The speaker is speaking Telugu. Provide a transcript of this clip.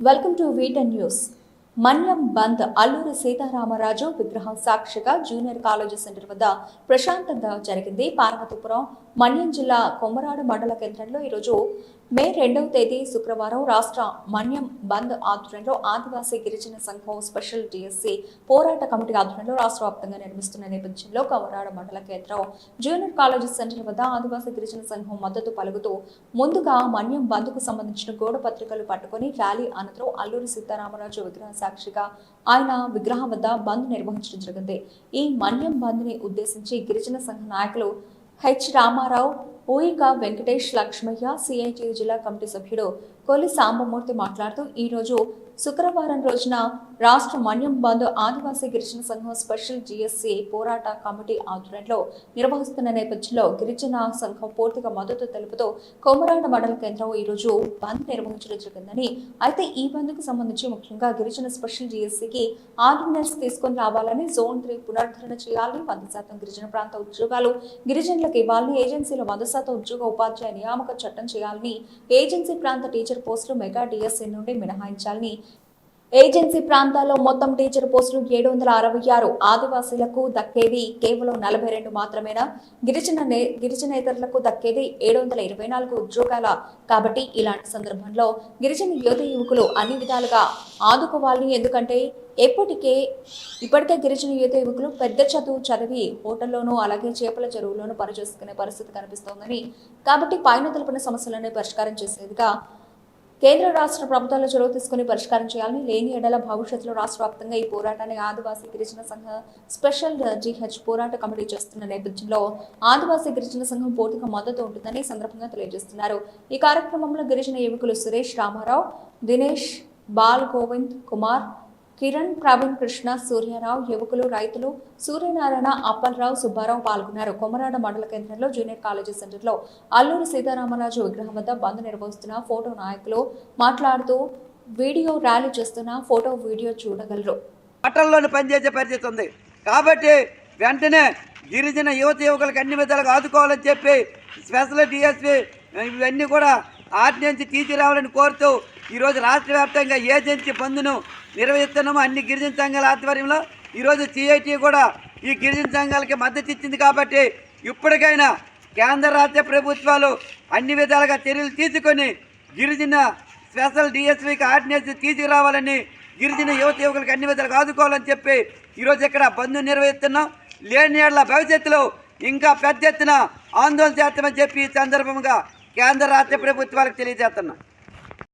వెల్కమ్ టు వీటన్ న్యూస్ మన్యం బంద్ అల్లూరి సీతారామరాజు విగ్రహం సాక్షిగా జూనియర్ కాలేజీ సెంటర్ వద్ద ప్రశాంతంగా జరిగింది. పార్వతీపురం మన్యం జిల్లా కొమరాడు మండల కేంద్రంలో ఈరోజు మే రెండవ తేదీ శుక్రవారం రాష్ట్ర మన్యం బంద్ ఆధ్వర్యంలో ఆదివాసీ గిరిజన సంఘం స్పెషల్ డిఎస్సి పోరాట కమిటీ ఆధ్వర్యంలో రాష్ట్ర వ్యాప్తంగా నిర్మిస్తున్న నేపథ్యంలో కొమరాడు మండల కేంద్రం జూనియర్ కాలేజీ సెంటర్ వద్ద ఆదివాసీ గిరిజన సంఘం మద్దతు పలుకుతూ ముందుగా మన్యం బంద్కు సంబంధించిన గోడ పత్రికలు పట్టుకుని ర్యాలీ అనంతరం అల్లూరి సీతారామరాజు విగ్రహ సాక్షిగా ఆయన విగ్రహం వద్ద బంద్ నిర్వహించడం జరిగింది. ఈ మన్యం బంద్ని ఉద్దేశించి గిరిజన సంఘ నాయకులు హెచ్ రామారావు ఊయిక వెంకటేష్ లక్ష్మయ్య సిఐటి జిల్లా కమిటీ సభ్యుడు కొలి సాంబమూర్తి మాట్లాడుతూ ఈ రోజు శుక్రవారం రోజున రాష్ట్ర మన్యం బంధు ఆదివాసీ గిరిజన సంఘం స్పెషల్ జిఎస్సీ పోరాట కమిటీ ఆధ్వర్యంలో నిర్వహిస్తున్న నేపథ్యంలో గిరిజన సంఘం పూర్తిగా మద్దతు తెలుపుతూ కోమరాండ మండల కేంద్రం ఈ రోజు బంద్ నిర్వహించడం జరిగిందని అయితే ఈ బంద్కు సంబంధించి ముఖ్యంగా గిరిజన స్పెషల్ జిఎస్సికి ఆర్డినెన్స్ తీసుకుని రావాలని జోన్ త్రీ పునరుద్ధరణ చేయాలని వంద శాతం గిరిజన ప్రాంత ఉద్యోగాలు గిరిజనులకు ఇవ్వాలని ఏజెన్సీలో వంద శాతం ఉద్యోగ ఉపాధ్యాయ నియామక చట్టం చేయాలని ఏజెన్సీ ప్రాంత టీచర్ పోస్టులు మెగా డిఎస్సీ నుండి మినహాయించాలని. ఏజెన్సీ ప్రాంతాల్లో మొత్తం టీచర్ పోస్టులు ఏడు వందల అరవై ఆరు ఆదివాసీలకు దక్కేది కేవలం నలభై రెండు మాత్రమేనా? గిరిజన గిరిజనేతరులకు దక్కేది ఏడు వందల ఇరవై నాలుగు ఉద్యోగాల. కాబట్టి ఇలాంటి సందర్భంలో గిరిజన యువత యువకులు అన్ని విధాలుగా ఆదుకోవాలని ఎందుకంటే ఎప్పటికే ఇప్పటికే గిరిజన యువత యువకులు పెద్ద చదువు చదివి హోటల్లోనూ అలాగే చేపల చెరువులోనూ పనిచేసుకునే పరిస్థితి కనిపిస్తోందని. కాబట్టి పైన తెలిపిన సమస్యలను పరిష్కారం చేసేదిగా కేంద్ర రాష్ట్ర ప్రభుత్వాలు చొరవ తీసుకుని పరిష్కారం చేయాలని లేని ఎడల భవిష్యత్తులో రాష్ట్ర వ్యాప్తంగా ఈ పోరాటాన్ని ఆదివాసీ గిరిజన సంఘ స్పెషల్ జీహెచ్ పోరాట కమిటీ చేస్తున్న నేపథ్యంలో ఆదివాసీ గిరిజన సంఘం పూర్తిగా మద్దతు ఉంటుందని సందర్భంగా తెలియజేస్తున్నారు. ఈ కార్యక్రమంలో గిరిజన యువకులు సురేష్ రామారావు దినేష్ బాల్ గోవింద్ కుమార్ కిరణ్ ప్రవీణ్ కృష్ణ సూర్యారావు యువకులు రైతులు సూర్యనారాయణ అప్పలరావు సుబ్బారావు పాల్గొన్నారు. కొమరాడ మండల కేంద్రంలో జూనియర్ కాలేజీ సెంటర్లో అల్లూరి సీతారామరాజు విగ్రహం వద్ద బంద్ నిర్వహిస్తున్న ఫోటో నాయకులు మాట్లాడుతూ వీడియో ర్యాలీ చేస్తున్న ఫోటో వీడియో చూడగలరు. పట్టణంలోనే పనిచేసే పరిస్థితి ఉంది. కాబట్టి వెంటనే గిరిజన యువత యువకులకు అన్ని విధాలుగా ఆదుకోవాలని చెప్పి స్పెషల్ డిఎస్పీ ఇవన్నీ కూడా ఆర్డినెన్స్ తీసుకురావాలని కోరుతూ ఈరోజు రాష్ట్ర వ్యాప్తంగా ఏజెన్సీ బంద్ను నిర్వహిస్తున్నాము. అన్ని గిరిజన సంఘాల ఆధ్వర్యంలో ఈరోజు సిఐటి కూడా ఈ గిరిజన సంఘాలకి మద్దతు ఇచ్చింది కాబట్టి ఇప్పటికైనా కేంద్ర రాష్ట్ర ప్రభుత్వాలు అన్ని విధాలుగా చర్యలు తీసుకొని గిరిజన స్పెషల్ డిఎస్వికి ఆర్డినెన్స్ తీసుకురావాలని గిరిజన యువత యువకులకు అన్ని విధాలుగా ఆదుకోవాలని చెప్పి ఈరోజు ఇక్కడ బంధు నిర్వహిస్తున్నాం. లేని ఏళ్ళ భవిష్యత్తులో ఇంకా పెద్ద ఎత్తున ఆందోళన చేస్తామని చెప్పి ఈ సందర్భంగా కేంద్ర రాష్ట్ర ప్రభుత్వాలకు తెలియజేస్తున్నాం.